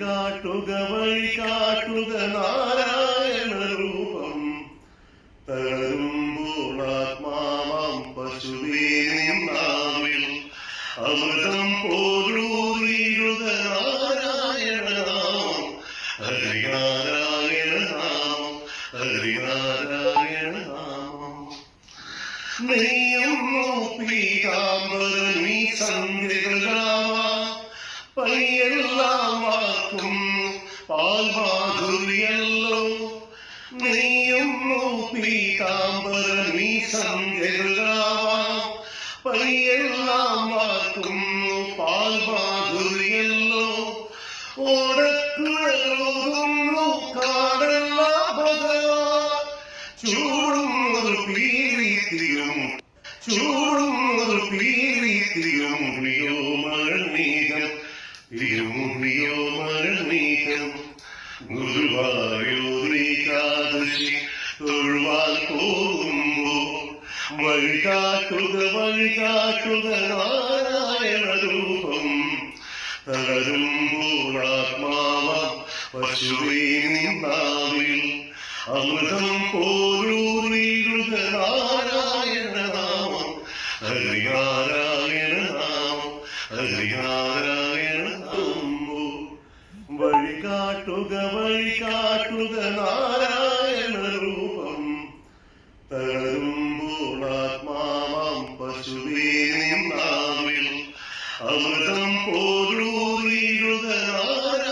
കാട്ടുക വഴി കാട്ടുക നാരായണ രൂപം. തകരുമ്പോൾ ആത്മാവാം നാവിൽ അമൃതം പോലൂരിയുക നാരായണ നാമം. ഹരിനാരായണ നാമം ഹരിനാരായണ നാമം. നെയ്യം നോക്കി വാക്കും പാൽമാധുര്യല്ലോ നെയ്യും പീതാംബര നീ സന്ധ്യകളാവ പയ്യെല്ലാം പാൽമാധുര്യല്ലോ ഓടക്കുഴലോകുന്നു ചൂടും ഒരു പീരീതിയും ചൂടും ഒരു പീരീതിയും തിരുമുടിയോ മഴമീകം ഗുരുവായൂരിക്കാദശി തൊഴുവാൻ പോകുമ്പോൾ വഴികാട്ടുക വഴികാട്ടുക നാരായണ രൂപം. തളരുമ്പോൾ ആത്മാവ പശുവേ നിന്നാവിൽ അമൃതം പോലൂറിയുക നാരായണ നാമം. നാമം നാരായണ കാട്ടുക വൈ കാട്ടുക നാരായണ രൂപം. തളരുമ്പോൾ പശുവേനും നാവിൽ. അമൃതം പോലൂറിയുക നാരായണ